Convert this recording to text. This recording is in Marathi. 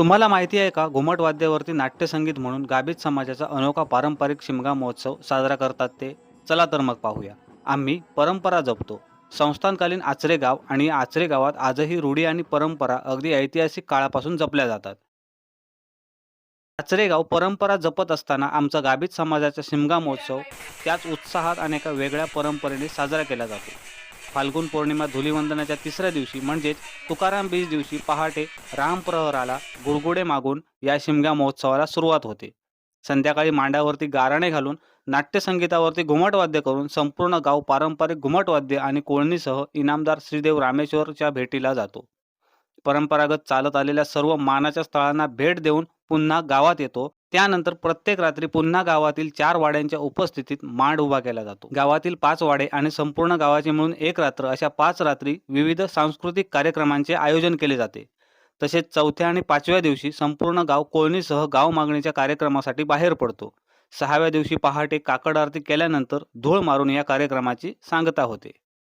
तुम्हाला माहिती आहे का घुमट वाद्यावरती नाट्यसंगीत म्हणून गाभित समाजाचा अनोखा पारंपरिक शिमगा महोत्सव साजरा करतात ते? चला तर मग पाहूया. आम्ही परंपरा जपतो. संस्थानकालीन आचरे गाव आणि आचरे गावात आजही रूढी आणि परंपरा अगदी ऐतिहासिक काळापासून जपल्या जातात. आचरे गाव परंपरा जपत असताना आमचा गाभित समाजाचा शिमगा महोत्सव त्याच उत्साहात आणि एका वेगळ्या परंपरेने साजरा केला जातो. फाल्गुन पौर्णिमा धुलीवंदनाच्या तिसऱ्या दिवशी म्हणजेच तुकाराम बीज दिवशी पहाटे रामप्रहराला गुडगुडे मागून या शिमगा महोत्सवाला सुरुवात होते. संध्याकाळी मांड्यावरती गाराणे घालून नाट्यसंगीतावरती घुमटवाद्य करून संपूर्ण गाव पारंपरिक घुमटवाद्य आणि कोळणीसह इनामदार श्रीदेव रामेश्वरच्या भेटीला जातो. परंपरागत चालत आलेल्या सर्व मानाच्या स्थळांना भेट देऊन पुन्हा गावात येतो त्यानंतर प्रत्येक रात्री पुन्हा गावातील चार वाड्यांच्या उपस्थितीत मांड उभा केला जातो. गावातील पाच वाडे आणि संपूर्ण गावाचे मिळून एक रात्र अशा पाच रात्री विविध सांस्कृतिक कार्यक्रमांचे आयोजन केले जाते. तसेच चौथ्या आणि पाचव्या दिवशी संपूर्ण गाव कोळणीसह गाव मागणीच्या कार्यक्रमासाठी बाहेर पडतो. सहाव्या दिवशी पहाटे काकड आरती केल्यानंतर धूळ मारून या कार्यक्रमाची सांगता होते.